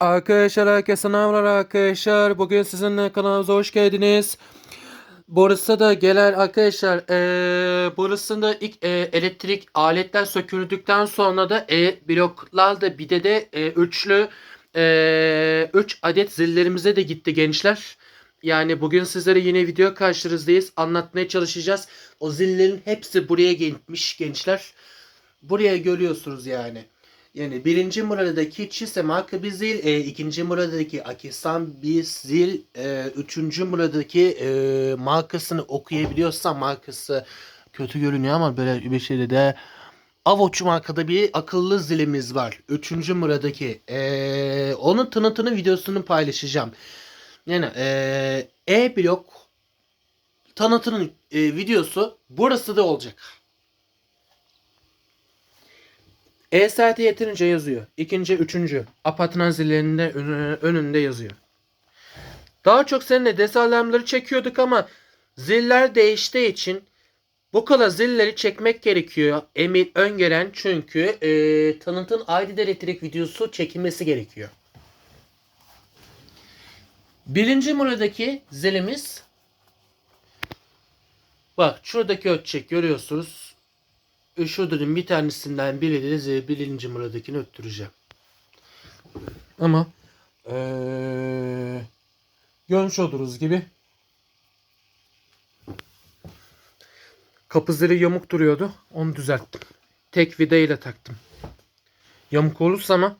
Arkadaşlar herkese sınavlar arkadaşlar. Bugün sizinle kanalımıza hoş geldiniz. Burası da gelen arkadaşlar eee burasında ilk eee, elektrik aletler söküldükten sonra da e bloklarda bir de de e, üçlü 3 adet zillerimize de gitti gençler. Yani bugün sizlere yine video karşınızdayız. Anlatmaya çalışacağız. O zillerin hepsi buraya gitmiş gençler. Buraya görüyorsunuz yani. Yani birinci muradaki Çise marka bir zil, e, ikinci muradaki Akisan bir zil, e, üçüncü muradaki e, markasını okuyabiliyorsam markası kötü görünüyor ama böyle bir şeyde de Avoç markada bir akıllı zilimiz var. Üçüncü muradaki. E, onun tanıtını videosunu paylaşacağım. Yani e, E-Blok tanıtının e, videosu burası da olacak. E-saati yeterince yazıyor. İkinci, üçüncü. Apartman zillerinde önü- önünde yazıyor. Daha çok seninle desalemleri çekiyorduk ama ziller değiştiği için bu kadar zilleri çekmek gerekiyor. Emir öngören çünkü e, tanıtın ayrı elektrik videosu çekilmesi gerekiyor. Birinci numaradaki zilimiz bak şuradaki ölçek görüyorsunuz. Şuradaki bir tanesinden biri de Z birinci numaradakini öttüreceğim. Ama ee, görmüş olduğunuz gibi kapı zili yamuk duruyordu. Onu düzelttim. Tek vidayla taktım. Yamuk olursa ama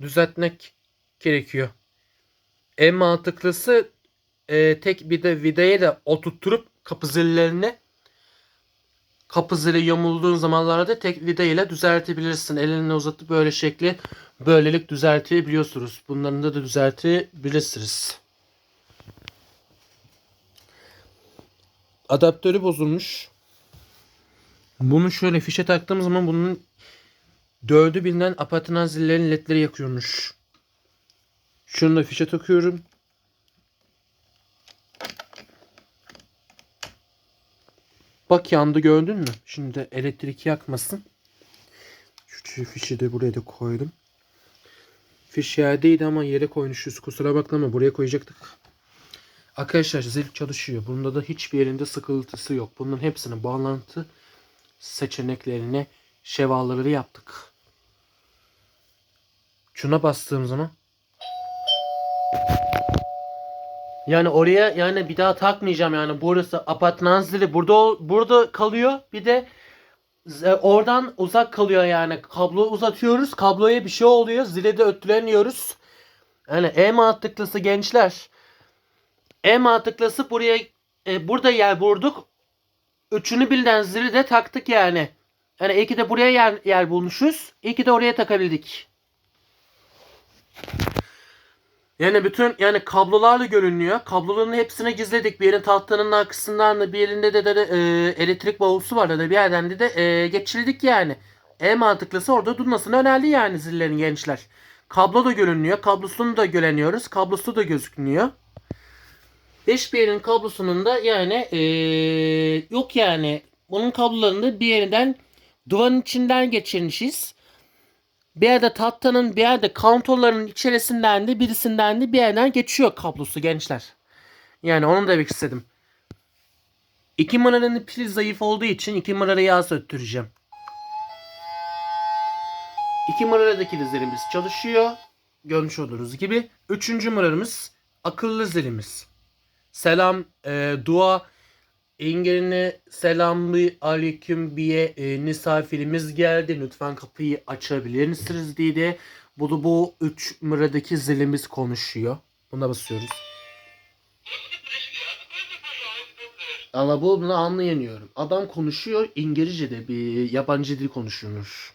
düzeltmek gerekiyor. En mantıklısı e, tek bir de vidayı da oturtturup kapı zillerine kapı zili yamulduğun zamanlarda tek vida ile düzeltebilirsin. Elini uzatıp böyle şekli böylelik düzeltebiliyorsunuz. Bunların da, da düzeltebilirsiniz. Adaptörü bozulmuş. Bunu şöyle fişe taktığım zaman bunun dördü bilinen apartman zillerin ledleri yakıyormuş. Şunu da fişe takıyorum. Bak yandı gördün mü? Şimdi elektrik yakmasın. Şu fişi de buraya da koydum. Fiş yerdeydi ama yere koymuşuz. Kusura bakma buraya koyacaktık. Arkadaşlar zil çalışıyor. Bunda da hiçbir yerinde sıkıntısı yok. Bunların hepsini bağlantı seçeneklerine şevaları yaptık. Şuna bastığım zaman yani oraya yani bir daha takmayacağım yani. Burası apartman zili burada burada kalıyor. Bir de z- oradan uzak kalıyor yani. Kablo uzatıyoruz. Kabloya bir şey oluyor. Zile de öttüreniyoruz. Yani en mantıklısı gençler. En mantıklısı buraya e, burada yer vurduk. Üçünü birden zili de taktık yani. Yani iki de buraya yer, yer bulmuşuz. İki de oraya takabildik. Yani bütün yani kablolarla görünüyor. Kabloların hepsini gizledik. Bir yerin tahtanın arkasından da bir yerinde de, de, de, e, elektrik borusu var da bir yerden de, de e, geçirdik yani. En mantıklısı orada durmasını önerdi yani zillerin gençler. Kablo da görünüyor. Kablosunu da göreniyoruz. Kablosu da gözükmüyor. Hiçbir yerin kablosunun da yani e, yok yani. Bunun kablolarını bir yerinden duvarın içinden geçirmişiz. Bir yerde tahtanın bir yerde kantorların içerisinden de birisinden de bir yerden geçiyor kablosu gençler. Yani onu da demek istedim. İki numaranın pili zayıf olduğu için iki numarayı yağ söktüreceğim. İki numaradaki zilimiz çalışıyor. Görmüş olduğunuz gibi. Üçüncü numaramız akıllı zilimiz. Selam, e, dua, İngilizce selamlı aleyküm diye e, misafirimiz geldi. Lütfen kapıyı açabilir misiniz diye de bu da bu 3 numaradaki zilimiz konuşuyor. Buna basıyoruz. Ama bunu anlayamıyorum. Adam konuşuyor İngilizce'de bir yabancı dil konuşuyormuş.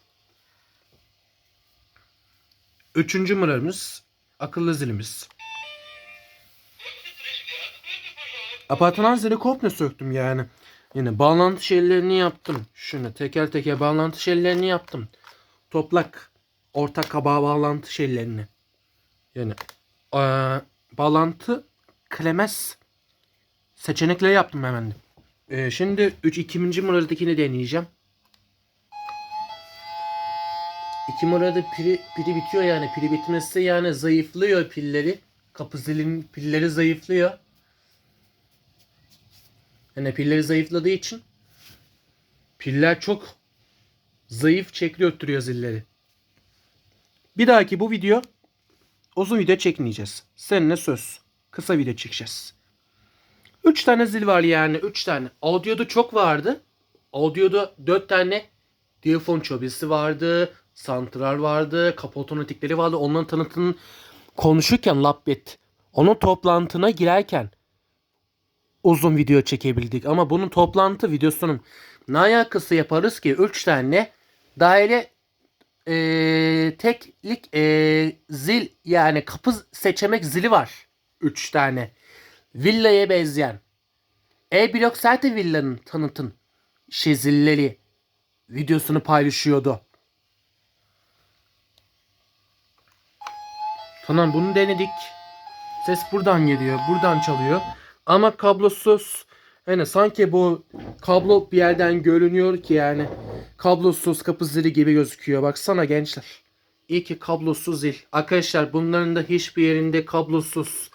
Üçüncü numaramız akıllı zilimiz. Apartman zili komple söktüm yani. Yine bağlantı şeylerini yaptım. Şunu teker teker bağlantı şeylerini yaptım. Toplak ortak kabağı bağlantı şeylerini. Yani eee, bağlantı klemez seçenekleri yaptım hemen. Eee, şimdi 3 ikinci numaradakini deneyeceğim. iki numarada pili, pili bitiyor yani. Pili bitmesi yani zayıflıyor pilleri. Kapı zilin pilleri zayıflıyor. Yani pilleri zayıfladığı için piller çok zayıf çekiliyor öttürüyor zilleri. Bir dahaki bu video uzun video çekmeyeceğiz. Seninle söz. Kısa video çekeceğiz. 3 tane zil var yani 3 tane. Audio'da çok vardı. Audio'da 4 tane diyafon çobisi vardı. Santral vardı. Kapı otomatikleri vardı. Onların tanıtımını konuşurken Labbet onun toplantına girerken uzun video çekebildik. Ama bunun toplantı videosunun ne alakası yaparız ki 3 tane daire eee, teklik eee, zil yani kapı seçemek zili var. 3 tane. Villaya benzeyen. E-Blok zaten villanın tanıtım şey zilleri videosunu paylaşıyordu. Tamam bunu denedik. Ses buradan geliyor. Buradan çalıyor. Ama kablosuz. Yani sanki bu kablo bir yerden görünüyor ki yani. Kablosuz kapı zili gibi gözüküyor. Baksana gençler. İyi ki kablosuz zil. Arkadaşlar bunların da hiçbir yerinde kablosuz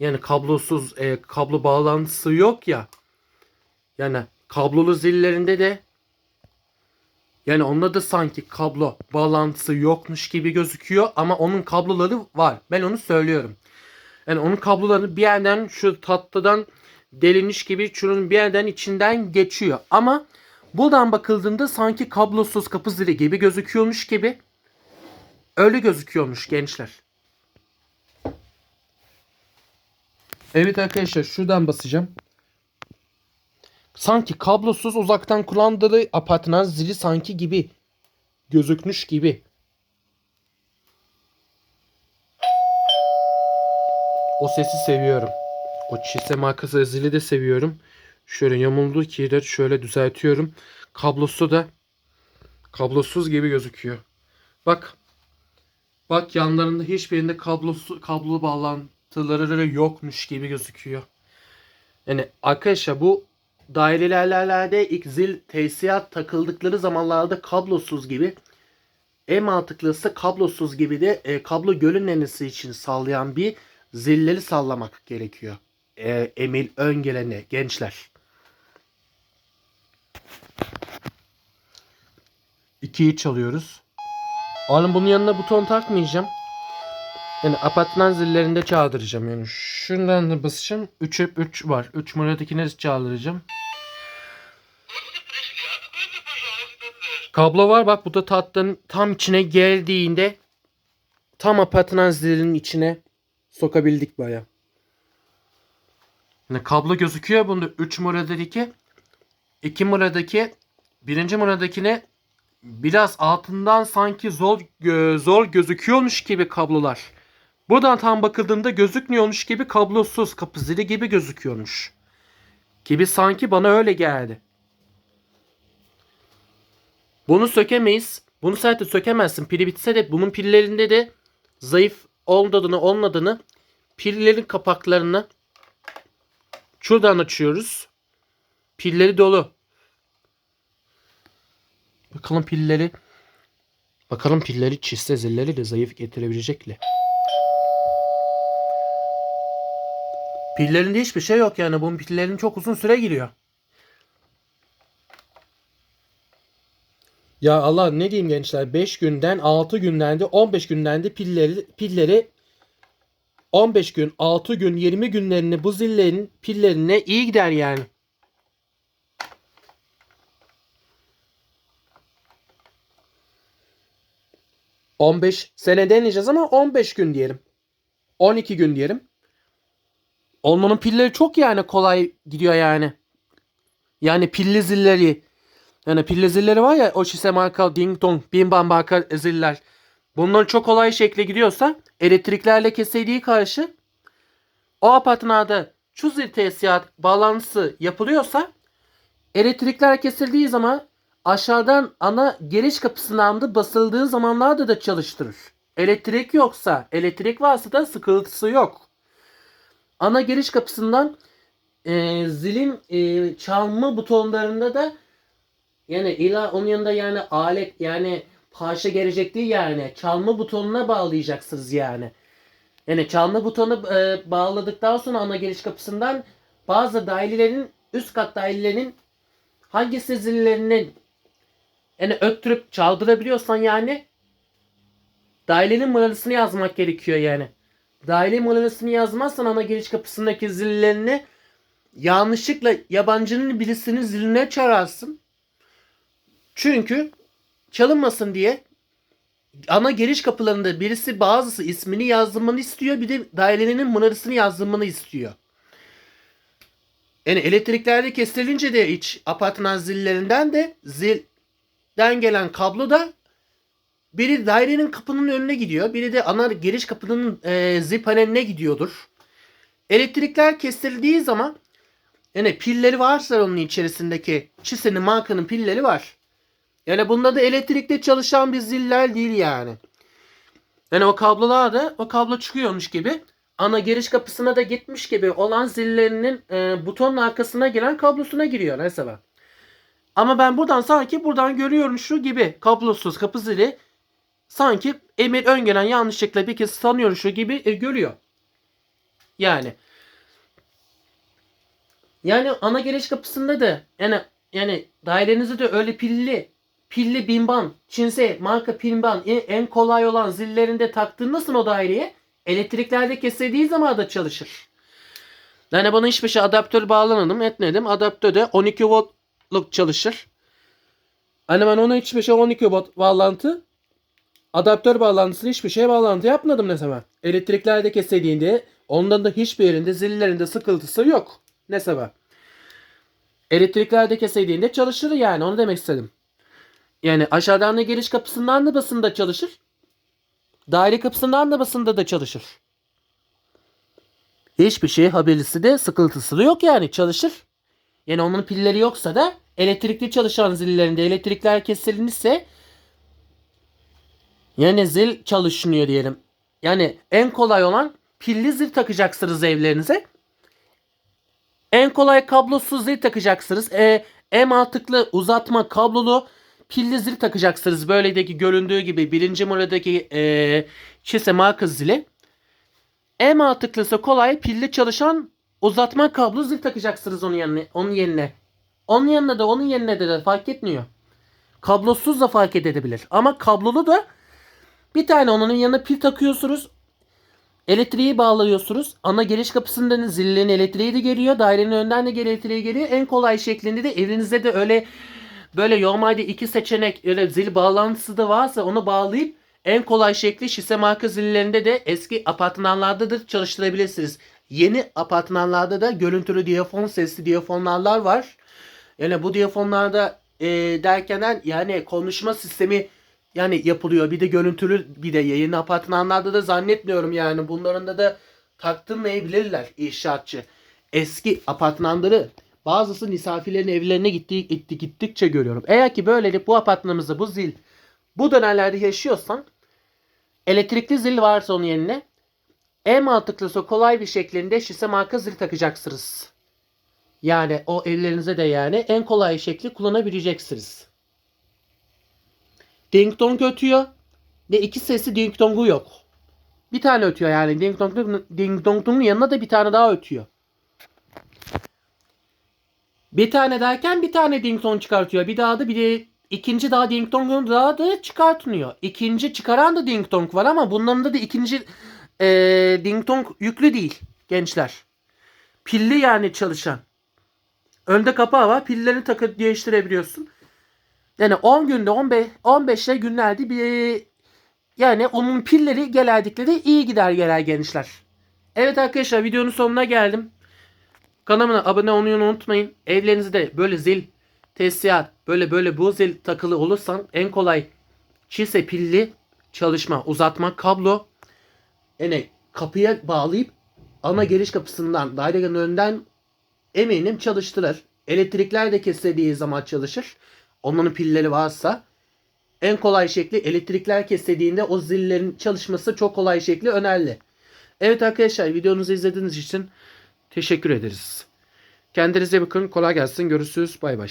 yani kablosuz e, kablo bağlantısı yok ya. Yani kablolu zillerinde de yani onda da sanki kablo bağlantısı yokmuş gibi gözüküyor ama onun kabloları var. Ben onu söylüyorum. Yani onun kabloları bir yerden şu tatlıdan delinmiş gibi şunun bir yerden içinden geçiyor. Ama buradan bakıldığında sanki kablosuz kapı zili gibi gözüküyormuş gibi. Öyle gözüküyormuş gençler. Evet arkadaşlar şuradan basacağım. Sanki kablosuz uzaktan kullandığı apartman zili sanki gibi gözükmüş gibi. O sesi seviyorum. O çise markası zili de seviyorum. Şöyle yamulduğu ki de şöyle düzeltiyorum. Kablosu da kablosuz gibi gözüküyor. Bak. Bak yanlarında hiçbirinde kablosu kablo bağlantıları yokmuş gibi gözüküyor. Yani arkadaşlar bu dairelerlerde ilk zil tesisat takıldıkları zamanlarda kablosuz gibi en mantıklısı kablosuz gibi de e, kablo görünmemesi için sağlayan bir zilleri sallamak gerekiyor. E, emir ön gelene gençler. 2'yi çalıyoruz. Oğlum bunun yanına buton takmayacağım. Yani apartman zillerinde çaldıracağım yani. Şundan da basacağım. 3 hep 3 var. 3 numaradakine çaldıracağım. Kablo var bak bu da tatlının tam içine geldiğinde tam apartman zilinin içine sokabildik baya. Yani kablo gözüküyor bunda 3 numaradaki 2 numaradaki 1. numaradakine biraz altından sanki zor gö- zor gözüküyormuş gibi kablolar. Buradan tam bakıldığında gözükmüyormuş gibi kablosuz kapı zili gibi gözüküyormuş. Gibi sanki bana öyle geldi. Bunu sökemeyiz. Bunu zaten sökemezsin. Pili bitse de bunun pillerinde de zayıf olmadığını olmadığını pillerin kapaklarını şuradan açıyoruz. Pilleri dolu. Bakalım pilleri bakalım pilleri çizse zilleri de zayıf getirebilecekler. Pillerinde hiçbir şey yok yani. Bunun pillerin çok uzun süre giriyor. Ya Allah ne diyeyim gençler 5 günden 6 günden de 15 günden de pilleri pilleri 15 gün 6 gün 20 günlerini bu zillerin pillerine iyi gider yani. ...15 sene deneyeceğiz ama 15 gün diyelim. 12 gün diyelim. Olmanın pilleri çok yani kolay gidiyor yani. Yani pilli zilleri. Yani pilli zilleri var ya o şise marka ding dong bim bam marka ziller. Bunların çok kolay şekle gidiyorsa elektriklerle kesildiği karşı o apartmanda şu zil tesisat bağlantısı yapılıyorsa elektrikler kesildiği zaman aşağıdan ana giriş kapısından da basıldığı zamanlarda da çalıştırır. Elektrik yoksa elektrik varsa da sıkıntısı yok ana giriş kapısından e, zilin e, çalma butonlarında da yani ila onun yanında yani alet yani parça gelecek değil yani. Çalma butonuna bağlayacaksınız yani. Yani çalma butonu e, bağladıktan sonra ana giriş kapısından bazı dairelerin üst kat dairelerinin hangisi zillerinin yani öttürüp çaldırabiliyorsan yani dairenin numarasını yazmak gerekiyor yani. Daire numarasını yazmazsan ana giriş kapısındaki zillerini yanlışlıkla yabancının birisinin ziline çağırarsın. Çünkü çalınmasın diye ana giriş kapılarında birisi bazısı ismini yazdırmanı istiyor. Bir de dairenin numarasını yazdırmanı istiyor. Yani elektriklerde kesilince de iç apartman zillerinden de zilden gelen kablo da biri dairenin kapının önüne gidiyor. Biri de ana giriş kapının e, zil paneline gidiyordur. Elektrikler kesildiği zaman yani pilleri varsa onun içerisindeki çisenin markanın pilleri var. Yani bunda da elektrikle çalışan bir ziller değil yani. Yani o kablolar da o kablo çıkıyormuş gibi ana giriş kapısına da gitmiş gibi olan zillerinin e, butonun arkasına giren kablosuna giriyor mesela. Ama ben buradan sanki buradan görüyorum şu gibi kablosuz kapı zili sanki emir ön yanlışlıkla bir kez sanıyor şu gibi e, görüyor. Yani yani ana giriş kapısında da yani yani dairenizde de öyle pilli pilli binban, Çinse marka pinban en, en kolay olan zillerinde taktığınızsın o daireye elektriklerde kesildiği zaman da çalışır. Yani bana hiçbir şey adaptör bağlamadım etmedim. Adaptör de 12 voltluk çalışır. Hani ben ona hiçbir şey 12 volt bağlantı adaptör bağlantısını hiçbir şeye bağlantı yapmadım ne zaman. Elektriklerde kesildiğinde ondan da hiçbir yerinde zillerinde sıkıntısı yok. Ne sebep? Elektriklerde kesildiğinde çalışır yani onu demek istedim. Yani aşağıdan da giriş kapısından da basında çalışır. Daire kapısından da basında da çalışır. Hiçbir şey haberlisi de sıkıntısı da yok yani çalışır. Yani onun pilleri yoksa da elektrikli çalışan zillerinde elektrikler kesilirse yani zil çalışmıyor diyelim. Yani en kolay olan pilli zil takacaksınız evlerinize. En kolay kablosuz zil takacaksınız. E, en mantıklı uzatma kablolu pilli zil takacaksınız. Böyledeki göründüğü gibi birinci numaradaki e, çise marka zili. En mantıklısı kolay pilli çalışan uzatma kablo zil takacaksınız onun yerine. Onun yerine. Onun yanına da onun yerine de, de fark etmiyor. Kablosuz da fark edebilir. Ama kablolu da bir tane onun yanına pil takıyorsunuz. Elektriği bağlıyorsunuz. Ana giriş kapısından zillerin elektriği de geliyor. Dairenin önden de elektriği geliyor. En kolay şeklinde de evinizde de öyle böyle normalde iki seçenek öyle zil bağlantısı da varsa onu bağlayıp en kolay şekli şise marka zillerinde de eski apartmanlarda da çalıştırabilirsiniz. Yeni apartmanlarda da görüntülü diyafon sesli diyafonlar var. Yani bu diyafonlarda e, derken yani konuşma sistemi yani yapılıyor. Bir de görüntülü bir de yayın apartmanlarda da zannetmiyorum yani. Bunların da da taktırmayabilirler inşaatçı. Eski apartmanları bazısı misafirlerin evlerine gittiği, gitti, gittikçe görüyorum. Eğer ki böyle bu apartmanımızda bu zil bu dönemlerde yaşıyorsan elektrikli zil varsa onun yerine en mantıklısı kolay bir şeklinde şise marka zil takacaksınız. Yani o evlerinize de yani en kolay şekli kullanabileceksiniz. Ding dong ötüyor. Ve iki sesi ding dongu yok. Bir tane ötüyor yani. Ding dong ding dong'un yanına da bir tane daha ötüyor. Bir tane derken bir tane ding çıkartıyor. Bir daha da bir de ikinci daha ding dong'un daha da çıkartmıyor. İkinci çıkaran da ding var ama bunların da, da ikinci e, ding yüklü değil gençler. Pilli yani çalışan. Önde kapağı var. Pillerini takıp değiştirebiliyorsun. Yani 10 günde 15 15'e günlerde bir yani onun pilleri geldikleri iyi gider genel gençler. Evet arkadaşlar videonun sonuna geldim. Kanalıma abone olmayı unutmayın. Evlerinizde böyle zil, tesisat, böyle böyle bu zil takılı olursan en kolay çise pilli çalışma, uzatma, kablo yani kapıya bağlayıp ana giriş kapısından dairenin önünden eminim çalıştırır. Elektrikler de kesildiği zaman çalışır. Onların pilleri varsa en kolay şekli elektrikler kesildiğinde o zillerin çalışması çok kolay şekli önerli. Evet arkadaşlar videonuzu izlediğiniz için teşekkür ederiz. Kendinize bakın. Kolay gelsin. Görüşürüz. Bay bay.